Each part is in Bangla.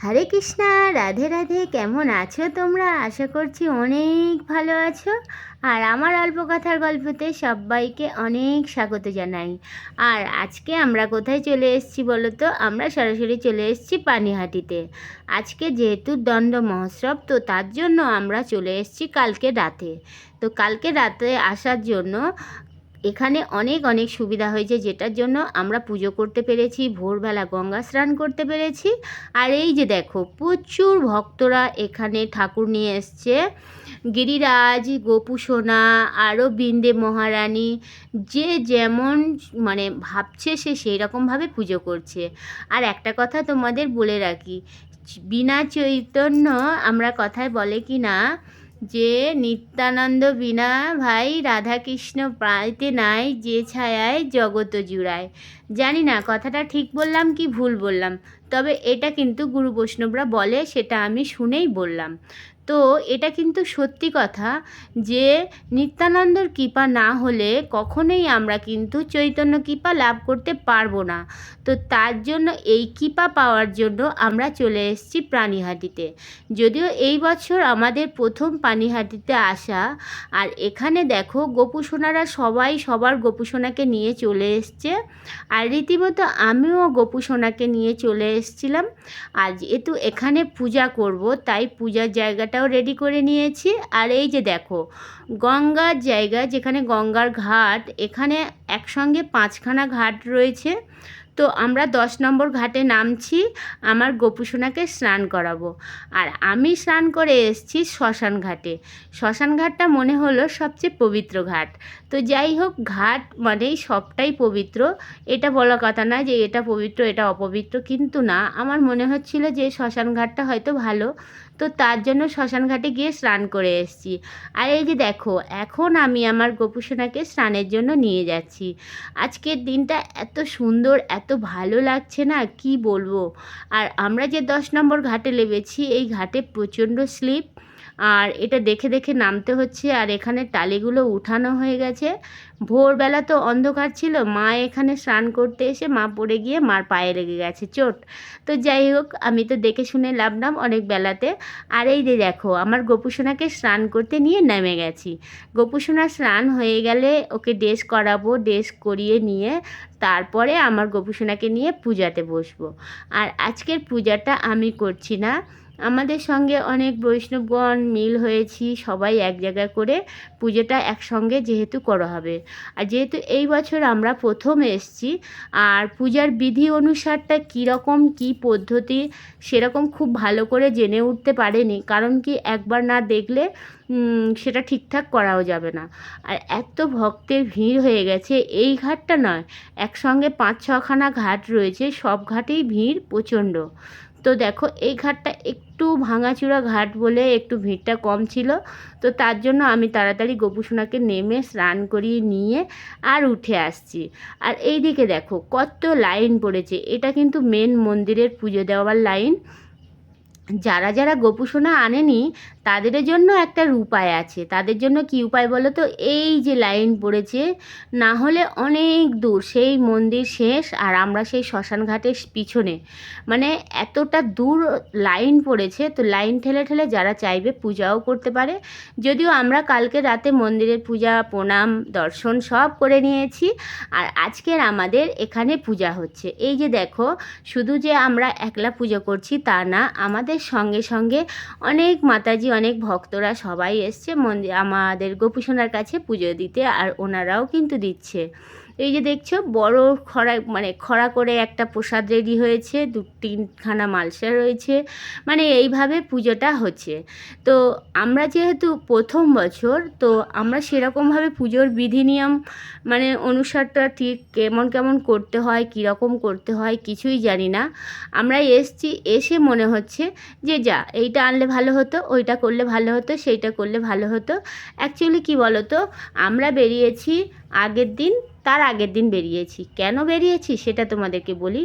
হরে কৃষ্ণা, রাধে রাধে। কেমন আছো তোমরা? আশা করছি অনেক ভালো আছো। আর আমার অল্প কথার গল্পতে সবাইকে অনেক স্বাগত জানাই। আর আজকে আমরা কোথায় চলে এসেছি বলো তো আমরা সরাসরি চলে এসেছি পানিহাটিতে। আজকে যেহেতু দণ্ড মহোৎসব, তো তার জন্য আমরা চলে এসেছি কালকে রাতে। তো কালকে রাতে আসার জন্য এখানে অনেক অনেক সুবিধা হয়েছে, যেটার জন্য আমরা পুজো করতে পেরেছি, ভোরবেলা গঙ্গা স্নান করতে পেরেছি। আর এই যে দেখো, প্রচুর ভক্তরা এখানে ঠাকুর নিয়ে এসছে। গিরিরাজ গোপু সোনা আরও বিন্দে মহারানী, যে যেমন মানে ভাবছে সে সেই রকমভাবে পুজো করছে। আর একটা কথা তোমাদের বলে রাখি, বিনা চৈতন্য আমরা কথায় বলে কি না যে নিত্যানন্দ বিনা ভাই রাধাকৃষ্ণ প্রায়তে নাই, যে ছায়ায় জগত জুড়ায়। জানি না, কথাটা ঠিক বললাম কি ভুল বললাম, তবে এটা কিন্তু গুরু বৈষ্ণবরা বলে, সেটা আমি শুনেই বললাম। তো এটা কিন্তু সত্যি কথা যে নিত্যানন্দর কৃপা না হলে কখনোই আমরা কিন্তু চৈতন্য কৃপা লাভ করতে পারব না। তো তার জন্য এই কৃপা পাওয়ার জন্য আমরা চলে এসেছি প্রাণীহাটিতে। যদিও এই বছর আমাদের প্রথম পানিহাটিতে আসা, আর এখানে দেখো গোপুসোনারা সবাই সবার গোপুসোনাকে নিয়ে চলে এসছে। আর রীতিমতো আমিও গোপুসোনাকে নিয়ে চলে এসছিলাম। আর যেহেতু এখানে পূজা করব, তাই পূজার জায়গাটাও রেডি করে নিয়েছি। আর এই যে দেখো, গঙ্গার জায়গা যেখানে গঙ্গার ঘাট, এখানে একসঙ্গে পাঁচখানা ঘাট রয়েছে। তো আমরা দশ নম্বর ঘাটে নামছি, আমার গোপুসোনাকে স্নান করাবো। আর আমি স্নান করে এসেছি শ্মশান ঘাটে। শ্মশান ঘাটটা মনে হলো সবচেয়ে পবিত্র ঘাট। তো যাই হোক, ঘাট মানেই সবটাই পবিত্র। এটা বলা কথা না যে এটা পবিত্র, এটা অপবিত্র, কিন্তু না। আমার মনে হচ্ছিল যে শ্মশান ঘাটটা হয়তো ভালো। তো তার জন্য শ্মশান ঘাটে গিয়ে স্নান করে এসেছি। আর এই যে দেখো, এখন আমি আমার গোপুসোনাকে স্নানের জন্য নিয়ে যাচ্ছি। আজকের দিনটা এত সুন্দর, এত ভালো লাগছে না, কি বলব? আর আমরা যে দশ নম্বর ঘাটে নেমেছি, এই ঘাটে প্রচণ্ড স্লিপ। আর এটা দেখে দেখে নামতে হচ্ছে। আর এখানে টালিগুলো উঠানো হয়ে গেছে। ভোরবেলা তো অন্ধকার ছিল। মা এখানে স্নান করতে এসে মা পড়ে গিয়ে মার পায়ে লেগে গেছে, চোট। তো যাই হোক, আমি তো দেখে শুনে লাভলাম অনেক বেলাতে। আর এই যে দেখো, আমার গোপুসোনাকে স্নান করতে নিয়ে নেমে গেছি। গোপুসোনা স্নান হয়ে গেলে ওকে ড্রেস করাবো, ড্রেস করিয়ে নিয়ে তারপরে আমার গোপুসোনাকে নিয়ে পূজাতে বসবো। আর আজকের পূজাটা আমি করছি না। আমাদের সঙ্গে অনেক বৈষ্ণবগণ মিল হয়েছি, সবাই এক জায়গায় করে পুজোটা একসঙ্গে যেহেতু করা হবে। আর যেহেতু এই বছর আমরা প্রথম এসছি, আর পূজার বিধি অনুসারটা কীরকম, কী পদ্ধতি, সেরকম খুব ভালো করে জেনে উঠতে পারেনি। কারণ কি একবার না দেখলে সেটা ঠিকঠাক করাও যাবে না। আর এত ভক্তের ভিড় হয়ে গেছে, এই ঘাটটা নয়, একসঙ্গে পাঁচ ছখানা ঘাট রয়েছে, সব ঘাটেই ভিড় প্রচণ্ড। তো দেখো, এই ঘাটটা একটু ভাঙাচুরা ঘাট বলে একটু ভিড়টা কম ছিল। তো তার জন্য আমি তাড়াতাড়ি গোপুসোনাকে নেমে স্নান করিয়ে নিয়ে আর উঠে আসছি। আর এই দিকে দেখো, কত লাইন পড়েছে। এটা কিন্তু মেন মন্দিরের পুজো দেওয়ার লাইন। যারা যারা গোপুসোনা আনেনি, তাদের জন্য একটা উপায় আছে। তাদের জন্য কি উপায় বলো তো? এই যে লাইন পড়েছে, না হলে অনেক দূর, সেই মন্দির শেষ আর আমরা সেই শ্মশান ঘাটের পিছনে। মানে এতটা দূর লাইন পড়েছে, তো লাইন ঠেলে ঠেলে যারা চাইবে পূজাও করতে পারে। যদিও আমরা কালকে রাতে মন্দিরের পূজা, প্রণাম, দর্শন সব করে নিয়েছি আর আজকের আমাদের এখানে পূজা হচ্ছে। এই যে দেখো, শুধু যে আমরা একলা পূজা করছি তা না, আমাদের সঙ্গে সঙ্গে অনেক মাতাজি, অনেক ভক্তরা সবাই এসছে মন্দির আমাদের গোপুসোনার কাছে পুজো দিতে আর ওনারাও কিন্তু দিচ্ছে। এই যে দেখছ, বড় খরা মানে খরা করে একটা প্রসাদ রেডি হয়েছে, দু, তিনখানা মালসা রয়েছে মানে এইভাবে পুজোটা হচ্ছে। তো আমরা যেহেতু প্রথম বছর, তো আমরা সেরকমভাবে পুজোর বিধি নিয়ম মানে অনুসারটা ঠিক কেমন কেমন করতে হয়, কীরকম করতে হয়, কিছুই জানি না। আমরা এসছি, এসে মনে হচ্ছে যে যা, এইটা আনলে ভালো হতো, ওইটা করলে ভালো হতো, সেইটা করলে ভালো হতো। অ্যাকচুয়ালি কী বলো তো আমরা বেরিয়েছি আগের দিন, তার আগের দিন বেরিয়েছি। কেন বেরিয়েছি সেটা তোমাদেরকে বলি।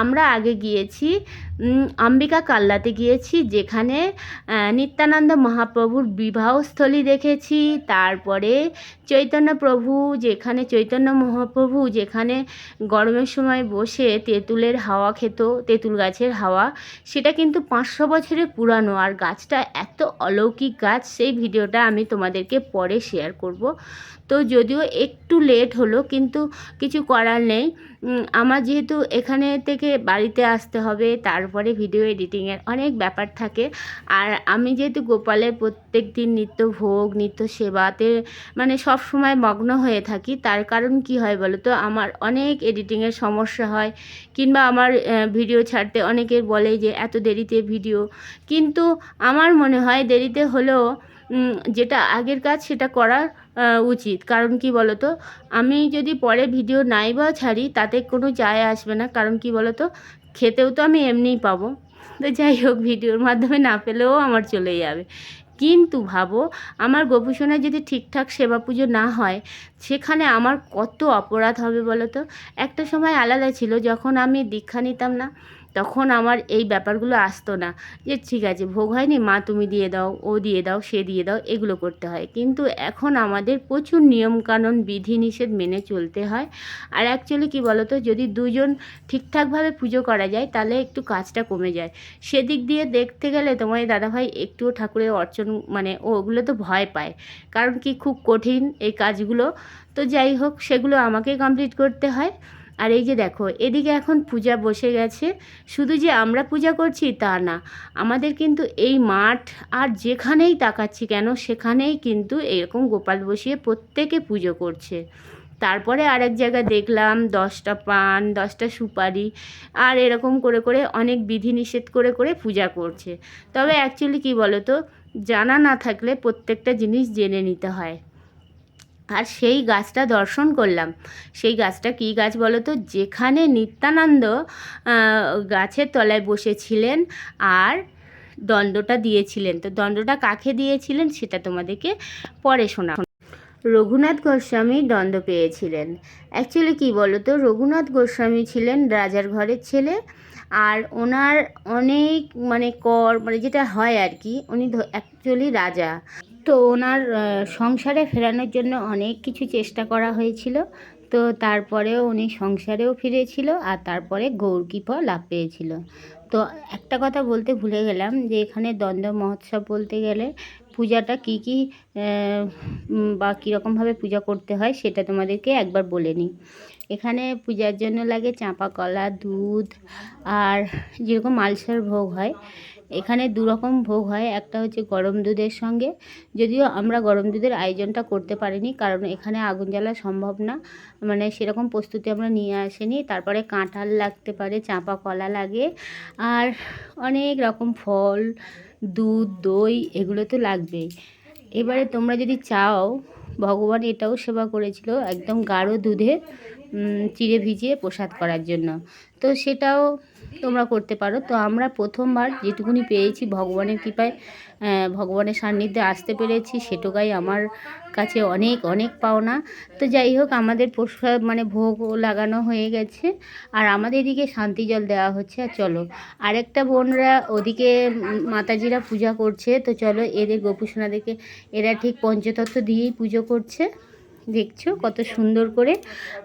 আমরা আগে গিয়েছি অম্বিকা কাল্লাতে গিয়েছি, যেখানে নিত্যানন্দ মহাপ্রভুর বিবাহস্থলী দেখেছি। তারপরে চৈতন্য প্রভু, যেখানে চৈতন্য মহাপ্রভু, যেখানে গরমের সময় বসে তেঁতুলের হাওয়া খেত, তেঁতুল গাছের হাওয়া, সেটা কিন্তু পাঁচশো বছরের পুরানো। আর গাছটা এত অলৌকিক গাছ, সেই ভিডিওটা আমি তোমাদেরকে পরে শেয়ার করব। তো যদিও একটু লেট হলো, কিন্তু কিছু করার নেই। আমার যেহেতু এখানে থেকে বাড়িতে আসতে হবে, তারপরে ভিডিও এডিটিংয়ের অনেক ব্যাপার থাকে। আর আমি যেহেতু গোপালের প্রত্যেক দিন নিত্য ভোগ, নিত্য সেবাতে মানে সব সময় মগ্ন হয়ে থাকি, তার কারণ কি হয় বলো তো? আমার অনেক এডিটিংয়ের সমস্যা হয়, কিংবা আমার ভিডিও ছাড়তে অনেকের বলে যে, এত দেরিতে ভিডিও কিন্তু আমার মনে হয় দেরিতে হলেও যেটা আগের কাজ সেটা করা উচিত। কারণ কি বলো তো আমি যদি পরে ভিডিও নাই বা ছাড়ি, তাতে কোনো যায় আসবে না। কারণ কি বলো তো খেতেও তো আমি এমনিই পাবো। তো যাই হোক, ভিডিওর মাধ্যমে না পেলেও আমার চলে যাবে। কিন্তু ভাবো, আমার গোপুসোনা যদি ঠিকঠাক সেবা পুজো না হয়, সেখানে আমার কত অপরাধ হবে বলো তো একটা সময় আলাদা ছিল, যখন আমি দীক্ষা নিতাম না তখন আমার এই ব্যাপারগুলো আসতো না যে, ঠিক আছে, ভোগ হয়নি, মা তুমি দিয়ে দাও, ও দিয়ে দাও, সে দিয়ে দাও, এগুলো করতে হয়। কিন্তু এখন আমাদের প্রচুর নিয়মকানুন, বিধিনিষেধ মেনে চলতে হয়। আর অ্যাকচুয়ালি কী বলো তো যদি দুজন ঠিকঠাকভাবে পুজো করা যায়, তাহলে একটু কাজটা কমে যায়। সেদিক দিয়ে দেখতে গেলে তোমার দাদাভাই একটুও ঠাকুরের অর্চন মানে ওগুলো তো ভয় পায়। কারণ কি, খুব কঠিন এই কাজগুলো। তো যাই হোক, সেগুলো আমাকেই কমপ্লিট করতে হয়। আর এই যে দেখো, এদিকে এখন পূজা বসে গেছে। শুধু যে আমরা পূজা করছি তা না, আমাদের কিন্তু এই মাঠ আর যেখানেই তাকাচ্ছি কেন, সেখানেই কিন্তু এরকম গোপাল বসিয়ে প্রত্যেকে পুজো করছে। তারপরে আরেক জায়গায় দেখলাম দশটা পান, দশটা সুপারি, আর এরকম করে করে অনেক বিধিনিষেধ করে করে পূজা করছে। তবে অ্যাকচুয়ালি কী বলো তো জানা না থাকলে প্রত্যেকটা জিনিস জেনে নিতে হয়। আর সেই গাছটা দর্শন করলাম। সেই গাছটা কী গাছ বলো তো? যেখানে নিত্যানন্দ গাছের তলায় বসেছিলেন আর দণ্ডটা দিয়েছিলেন। তো দণ্ডটা কাকে দিয়েছিলেন সেটা তোমাদেরকে পরে শোনা রঘুনাথ গোস্বামী দণ্ড পেয়েছিলেন। অ্যাকচুয়ালি কী বলো তো? রঘুনাথ গোস্বামী ছিলেন রাজার ঘরের ছেলে আর ওনার অনেক মানে কর মানে যেটা হয় আর কি, উনি অ্যাকচুয়ালি রাজা। তো ওনার সংসারে ফেরানোর জন্য অনেক কিছু চেষ্টা করা হয়েছিল। তো তারপরেও উনি সংসারেও ফিরেছিল আর তারপরে গৌরকৃপা লাভ পেয়েছিল। তো একটা কথা বলতে ভুলে গেলাম যে এখানে দ্বন্দ্ব মহোৎসব বলতে গেলে পূজাটা কী কী বা কীরকমভাবে পূজা করতে হয় সেটা তোমাদেরকে একবার বলে নিই। এখানে পূজার জন্য লাগে চাঁপা কলা, দুধ আর যেরকম মালসার ভোগ হয় এখানে দু রকম ভোগ হয়। একটা হচ্ছে গরম দুধের সঙ্গে। যদিও আমরা গরম দুধের আয়োজনটা করতে পারিনি, কারণ এখানে আগুন জ্বালা সম্ভব না। মানে সেরকম প্রস্তুতি আমরা নিয়ে আসিনি। তারপরে কাঁঠাল লাগতে পারে, চাঁপা কলা লাগে। আর অনেক রকম ফল, দুধ, দই এগুলো তো লাগবেই। এবারে তোমরা যদি চাও, ভগবান এটাও সেবা করেছিল একদম গাঢ় দুধে চিড়ে ভিজিয়ে প্রসাদ করার জন্য। তো সেটাও তোমরা করতে পারো। তো আমরা প্রথমবার যেটুকুনি পেয়েছি ভগবানের কৃপায় ভগবানের সান্নিধ্যে আসতে পেরেছি, সেটুকাই আমার কাছে অনেক অনেক পাওনা। তো যাই হোক, আমাদের প্রসাদ মানে ভোগ লাগানো হয়ে গেছে। আর আমাদের এদিকে শান্তি জল দেওয়া হচ্ছে। আর চলো, আরেকটা বোনরা ওদিকে মাতাজিরা পূজা করছে। তো চলো, এদের গোপুসোনাদেরকে, এরা ঠিক পঞ্চতত্ত্ব দিয়েই পুজো করছে। দেখছ কত সুন্দর করে।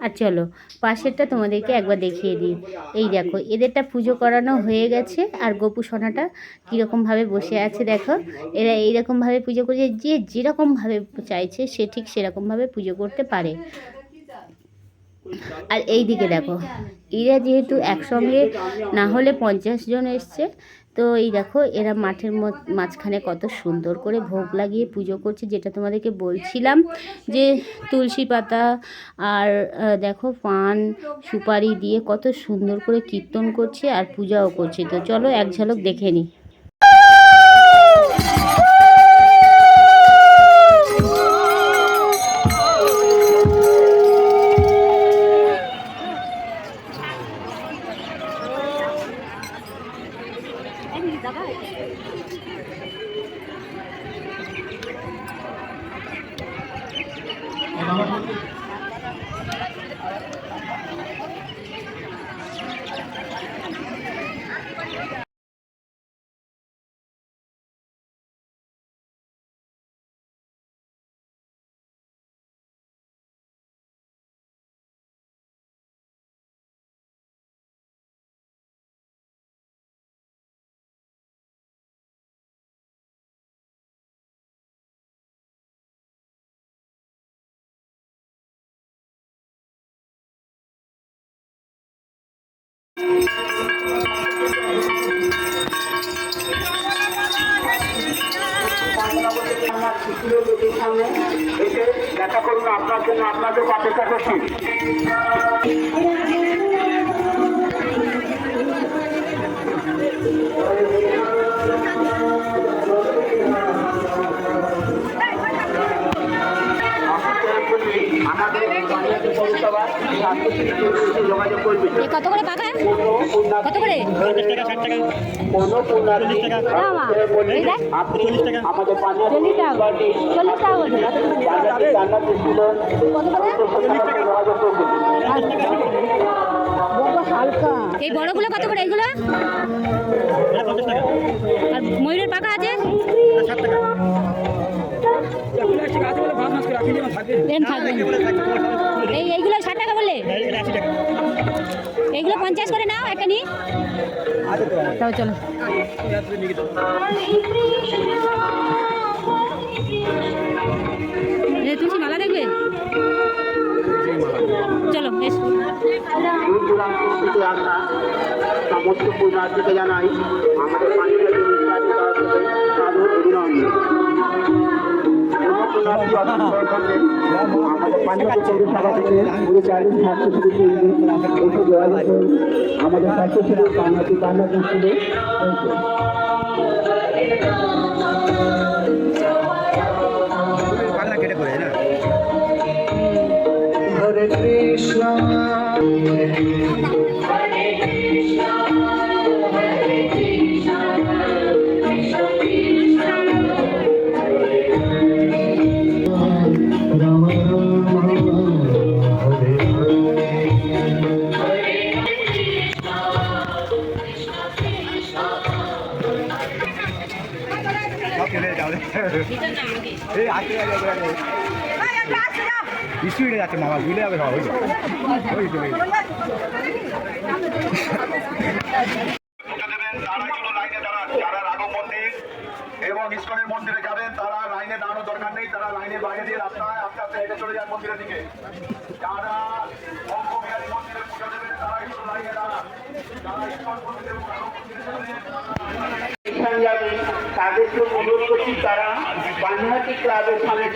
আর চলো, পাশেরটা তোমাদেরকে একবার দেখিয়ে দিই। এই দেখো, এদেরটা পুজো করানো হয়ে গেছে। আর গোপু সোনাটা কীরকমভাবে বসে আছে দেখো। এরা এইরকমভাবে পুজো করছে, যে যেরকমভাবে চাইছে, সে ঠিক সেরকমভাবে পুজো করতে পারে। আর এই দিকে দেখো, এরা যেহেতু একসঙ্গে না হলে পঞ্চাশ জন এসছে তো এই দেখো, এরা মাঠের মাঝখানে কত সুন্দর করে ভোগ লাগিয়ে পুজো করছে, যেটা তোমাদেরকে বলছিলাম যে তুলসী পাতা আর দেখো পান, সুপারি দিয়ে কত সুন্দর করে কীর্তন করছে আর পূজাও করছে। তো চলো এক ঝলক দেখে নিই করুন আপনার জন্য আপনাদের অপেক্ষা করছি। কত করে পাকা? কত করে? কোনো পুণ্যার্থী এই চল্লিশ টাকা। চল্লিশ টাকা বড়গুলো কত করে? এইগুলো? আর ময়ূরের পাকা আছে। এই, এইগুলো ষাট টাকা বললে? এইগুলো পঞ্চাশ করে নাও, একটা নিয়ে। তবে চলো। তুলসী মালা দেখবে? চলো দূর দূরান্ত জানাই আমাদের আমাদের স্বাস্থ্য শিবির এসে যোগাযোগ করুন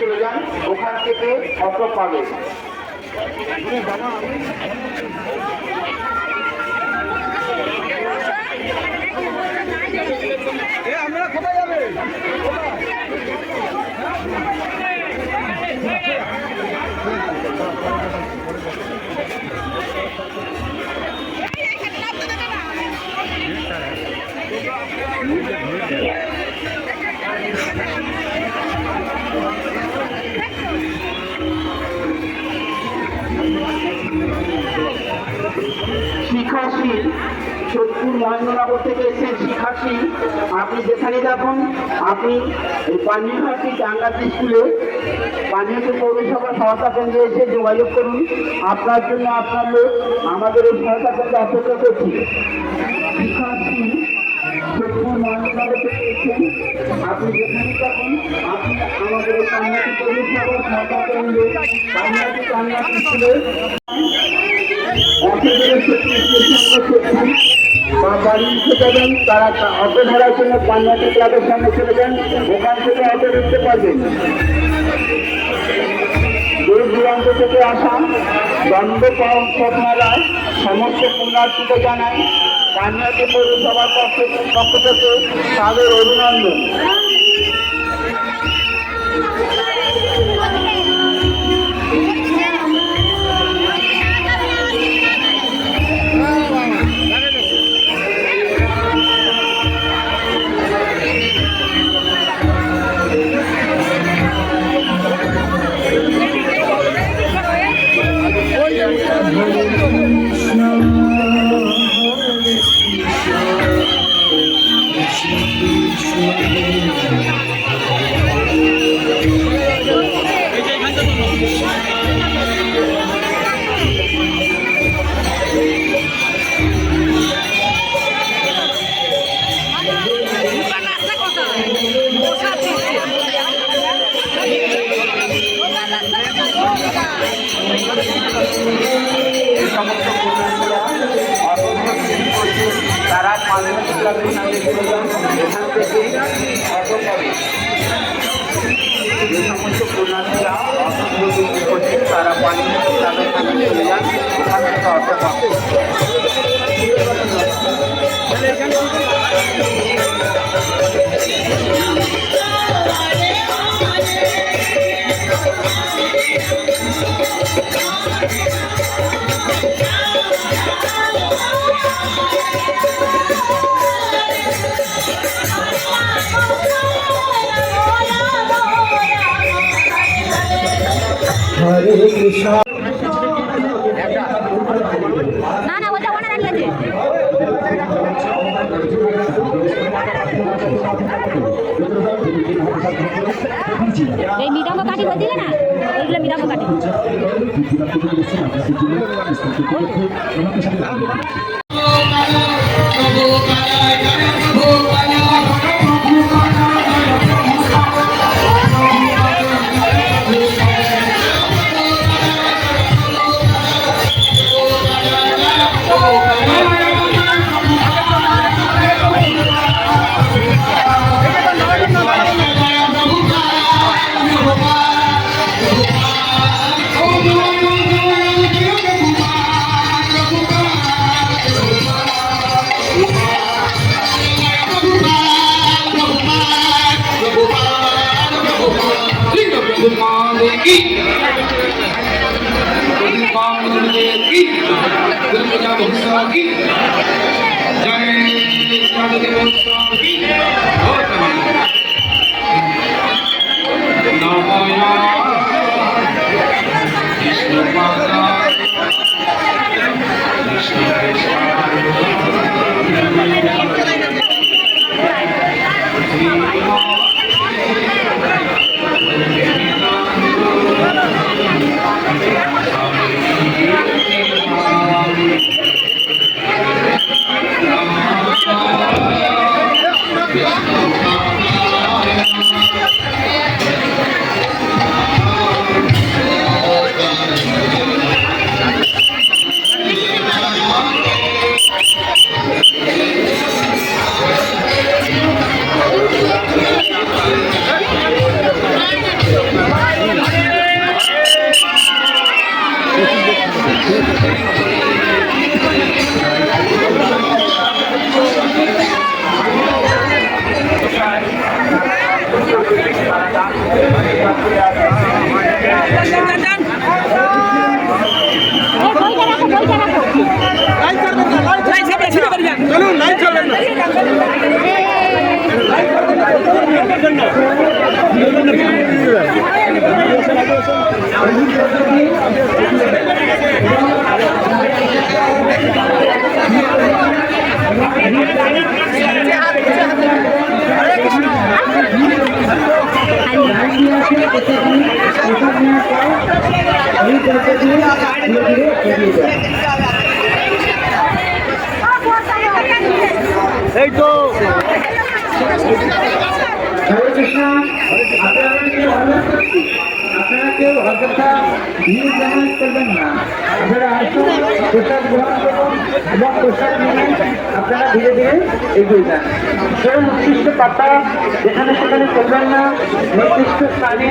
চলে যান ওখান থেকে অটো পাবে। শিখাশি মহেন্দ্রনগর থেকে এসে শিখাশি আপনি যেখানে যাবেন আপনি এই পানীয়হাটি ডাঙ্গাতি স্কুলে পানীয়হাটি পৌরসভা সহায়তা কেন্দ্রে এসে যোগাযোগ করুন। আপনার জন্য আপনার লোক আমাদের এই সহায়তা কেন্দ্রে অপেক্ষা করছি। এসেছেন। আপনি যেখানে যাবেন আপনি আমাদের বা তারা অটো ধরার জন্য পাঞ্জাবি ক্লাবের সামনে চলে যান ওখান থেকে অটো উঠতে পারবেন দূর দূরান্ত থেকে আসা দণ্ড মেলায় সমস্ত পুণ্যার্থীকে জানায়। পাঞ্জাবি পৌরসভার পক্ষ থেকে তাদের অভিনন্দন। এই সমস্ত পুণ্যার্থীরা অসুস্থ করছেন তারা পানি তাদের সামনে চলে যান ওখান থেকে অর্থ পাবেন না না, ওটা ওখানে দাঁড়িয়ে আছে এই মৃদঙ্গ কাঠি বলছিলে না? ওইগুলো মৃদঙ্গ কাঠি। এই এই তো হরে কৃষ্ণ আপনারা কেউ অনুরোধ করছি আপনারা কেউ ভিড় জমা করবেন না। আপনারা আসুন প্রসাদ গ্রহণ করুন এবং প্রসাদ নিয়ে আপনারা ধীরে ধীরে এগিয়ে যান। কেউ উৎকৃষ্ট পাতা যেখানে সেখানে করবেন না, নির্দিষ্ট স্থানে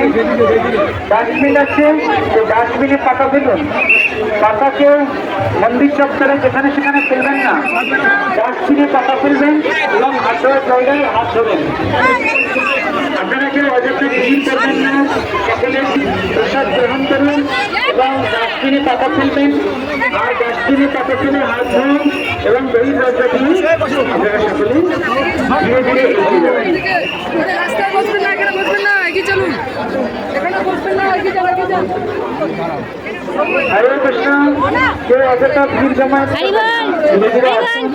ডাস্টবিন আছে তো ডাস্টবিনে পাতা ফেলুন। পাতা কেউ মন্দির চত্বরে যেখানে সেখানে ফেলবেন না, ডাস্টবিনে পাতা ফেলবেন এবং হাত ধোয়ার জায়গায় হাত ধোবেন আপনারা কেউ ভিড় করবেন না সকলে প্রসাদ গ্রহণ করুন এবং ডাস্টবিনে পাতা ফেলবেন আর ডাস্টবিনে পাতা ফেলে হাত ধোন এবং দই দরজা দিয়ে আপনারা সকলে ধীরে ধীরে এগিয়ে যাবেন। হরে কৃষ্ণ কেউ অযথা ভিড় জমা হরি বল, ধীরে ধীরে আসুন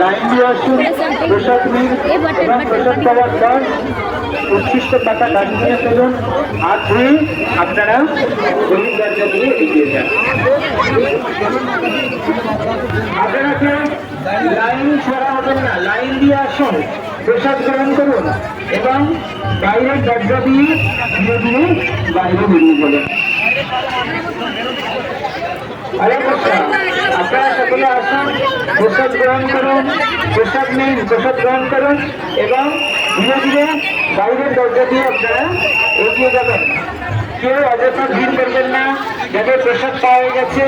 লাইন দিয়ে আসুন প্রসাদ নিন এবং প্রসাদ পাওয়ার পর পাতা ডাস্টবিনে ফেলুন হাত ধুয়ে আপনারা গরিব দরজা দিয়ে এগিয়ে যান। আপনারা লাইন ছাড়া হবেন না? লাইন দিয়ে আসুন, প্রসাদ গ্রহণ করুন এবং বাইরের দরজা দিয়ে ধীরে ধীরে বাইরে বেরিয়ে যাবেন কৃষ্ণ আপনারা সকলে আসুন, প্রসাদ গ্রহণ করুন, প্রসাদ নিন, প্রসাদ গ্রহণ করুন এবং ধীরে ধীরে বাইরের দরজা দিয়ে আপনারা এগিয়ে যাবেন। কেউ অযথা ভিড় করবেন না, যাদের প্রসাদ পাওয়া গেছে,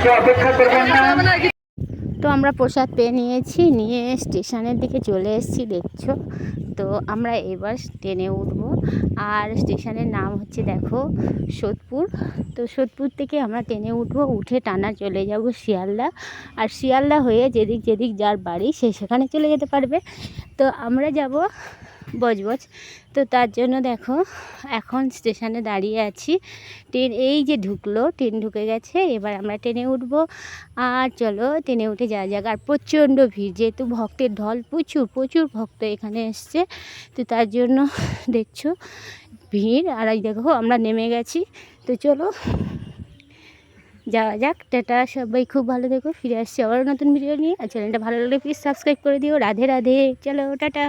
কেউ অপেক্ষা করবেন না। তো আমরা প্রসাদ পেয়ে নিয়েছি, নিয়ে স্টেশনের দিকে চলে এসেছি, দেখছ? তো আমরা এবার ট্রেনে উঠবো। আর স্টেশনের নাম হচ্ছে, দেখো, সোদপুর। তো সোদপুর থেকে আমরা ট্রেনে উঠবো, উঠে টানা চলে যাব শিয়ালদা। আর শিয়ালদা হয়ে যেদিক যেদিক যার বাড়ি, সে সেখানে চলে যেতে পারবে। তো আমরা যাব বজবজ। তো তার জন্য দেখো, এখন স্টেশনে দাঁড়িয়ে আছি। ট্রেন এই যে ঢুকলো, ট্রেন ঢুকে গেছে, এবার আমরা ট্রেনে উঠবো। আর চলো, ট্রেনে উঠে যাওয়া যাক। আর প্রচণ্ড ভিড়, যেহেতু ভক্তের ঢল প্রচুর প্রচুর ভক্ত এখানে এসছে। তো তার জন্য দেখছ, ভিড়। আর এই দেখো, আমরা নেমে গেছি। তো চলো, যাওয়া যাক। টাটা, সবাই খুব ভালো দেখো ফিরে আসছি আবার নতুন ভিডিও নিয়ে। আর চ্যানেলটা ভালো লাগলে প্লিজ সাবস্ক্রাইব করে দিও। রাধে রাধে। চলো, টাটা।